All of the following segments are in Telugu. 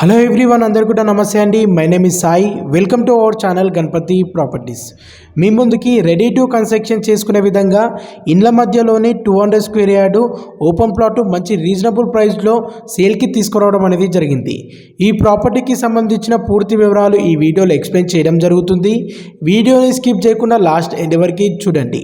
హలో ఎవ్రీవన్ అందరు కూడా నమస్తే అండి. My name is Sai welcome to our channel Ganapati properties మీ ముందుకి రెడీ టు కన్స్ట్రక్షన్ చేసుకునే విధంగా ఇండ్ల మధ్యలోనే two hundred square yard open plot మంచి రీజనబుల్ ప్రైస్లో సేల్కి తీసుకురావడం అనేది జరిగింది. ఈ ప్రాపర్టీకి సంబంధించిన పూర్తి వివరాలు ఈ వీడియోలో ఎక్స్ప్లెయిన్ చేయడం జరుగుతుంది. వీడియోని స్కిప్ చేయకుండా లాస్ట్ ఎండ్ వరకు చూడండి.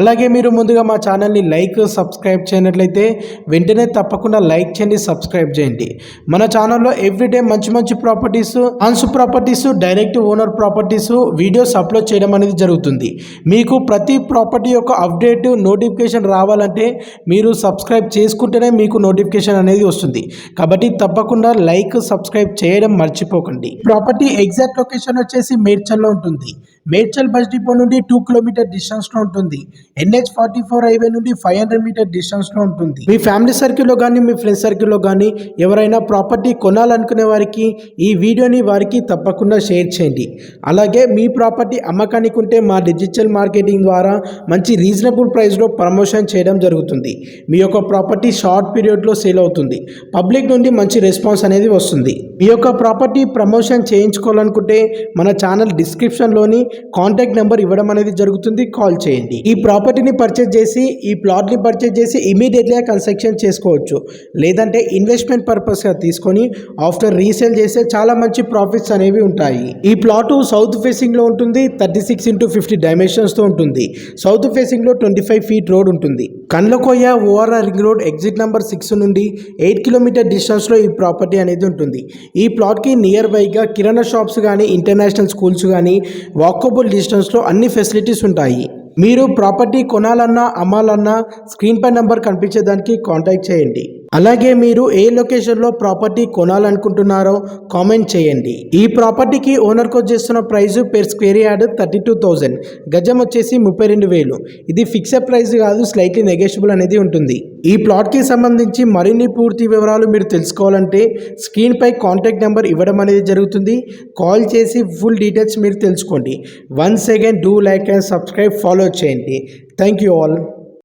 అలాగే మీరు ముందుగా మా ఛానల్ని లైక్ సబ్స్క్రైబ్ చేయనట్లయితే వెంటనే తప్పకుండా లైక్ చేయండి సబ్స్క్రైబ్ చేయండి. మన ఛానల్లో ఎవ్రీడే మంచి మంచి properties Hans properties direct owner properties videos upload చేయడం అనేది జరుగుతుంది. మీకు ప్రతి ప్రాపర్టీ యొక్క అప్డేట్ నోటిఫికేషన్ రావాలంటే మీరు సబ్స్క్రైబ్ చేసుకుంటేనే మీకు నోటిఫికేషన్ అనేది వస్తుంది. కాబట్టి తప్పకుండా లైక్ సబ్స్క్రైబ్ చేయడం మర్చిపోకండి. ప్రాపర్టీ ఎగ్జాక్ట్ లొకేషన్ వచ్చేసి మేడ్చల్లో ఉంటుంది. మేడ్చల్ బస్ డిపో నుండి టూ కిలోమీటర్ డిస్టెన్స్లో ఉంటుంది. ఎన్హెచ్ ఫార్టీ ఫోర్ హైవే నుండి ఫైవ్ హండ్రెడ్ మీటర్ డిస్టెన్స్లో ఉంటుంది. మీ ఫ్యామిలీ సర్కిల్లో కానీ మీ ఫ్రెండ్స్ సర్కిల్లో కానీ ఎవరైనా ప్రాపర్టీ కొనాలనుకునే వారికి ఈ వీడియోని వారికి తప్పకుండా షేర్ చేయండి. అలాగే మీ ప్రాపర్టీ అమ్మకానికి ఉంటే మా డిజిటల్ మార్కెటింగ్ ద్వారా మంచి రీజనబుల్ ప్రైస్లో ప్రమోషన్ చేయడం జరుగుతుంది. మీ యొక్క ప్రాపర్టీ షార్ట్ పీరియడ్లో సేల్ అవుతుంది. పబ్లిక్ నుండి మంచి రెస్పాన్స్ అనేది వస్తుంది. మీ యొక్క ప్రాపర్టీ ప్రమోషన్ చేయించుకోవాలనుకుంటే మన ఛానల్ డిస్క్రిప్షన్లోని కాంటాక్ట్ నెంబర్ ఇవ్వడం అనేది జరుగుతుంది. కాల్ చేయండి. ఈ ప్రాపర్టీని పర్చేజ్ చేసి ఈ ప్లాట్ని పర్చేజ్ చేసి ఇమీడియట్గా కన్స్ట్రక్షన్ చేసుకోవచ్చు. లేదంటే ఇన్వెస్ట్మెంట్ పర్పస్గా తీసుకొని ఆఫ్టర్ రీసేల్ చేస్తే చాలా మంచి ప్రాఫిట్స్ అనేవి ఉంటాయి. ఈ ప్లాట్ సౌత్ ఫేసింగ్లో ఉంటుంది. థర్టీ సిక్స్ ఇంటూ ఫిఫ్టీ డైమెన్షన్స్తో ఉంటుంది. సౌత్ ఫేసింగ్లో ట్వంటీ ఫైవ్ ఫీట్ రోడ్ ఉంటుంది. Kandlakoya ORR ring road exit number six నుండి ఎయిట్ కిలోమీటర్ డిస్టెన్స్లో ఈ ప్రాపర్టీ అనేది ఉంటుంది. ఈ ప్లాట్కి నియర్ బైగా కిరాణా షాప్స్ కానీ ఇంటర్నేషనల్ స్కూల్స్ కానీ వాకబుల్ డిస్టెన్స్లో అన్ని ఫెసిలిటీస్ ఉంటాయి. మీరు ప్రాపర్టీ కొనాలన్నా అమ్మాలన్నా స్క్రీన్ పై నెంబర్ కనిపించేదానికి కాంటాక్ట్ చేయండి. అలాగే మీరు ఏ లొకేషన్లో ప్రాపర్టీ కొనాలనుకుంటున్నారో కామెంట్ చేయండి. ఈ ప్రాపర్టీకి ఓనర్ కోచ్ చేస్తున్న price per square yard thirty two thousand గజం వచ్చేసి ముప్పై రెండు వేలు. ఇది ఫిక్స్డ్ ప్రైస్ కాదు స్లైట్లీ నెగోషియబుల్ అనేది ఉంటుంది. ఈ ప్లాట్కి సంబంధించి మరిన్ని పూర్తి వివరాలు మీరు తెలుసుకోవాలంటే స్క్రీన్పై కాంటాక్ట్ నెంబర్ ఇవ్వడం అనేది జరుగుతుంది. కాల్ చేసి ఫుల్ డీటెయిల్స్ మీరు తెలుసుకోండి. Once again do like and subscribe follow చేయండి. Thank you all.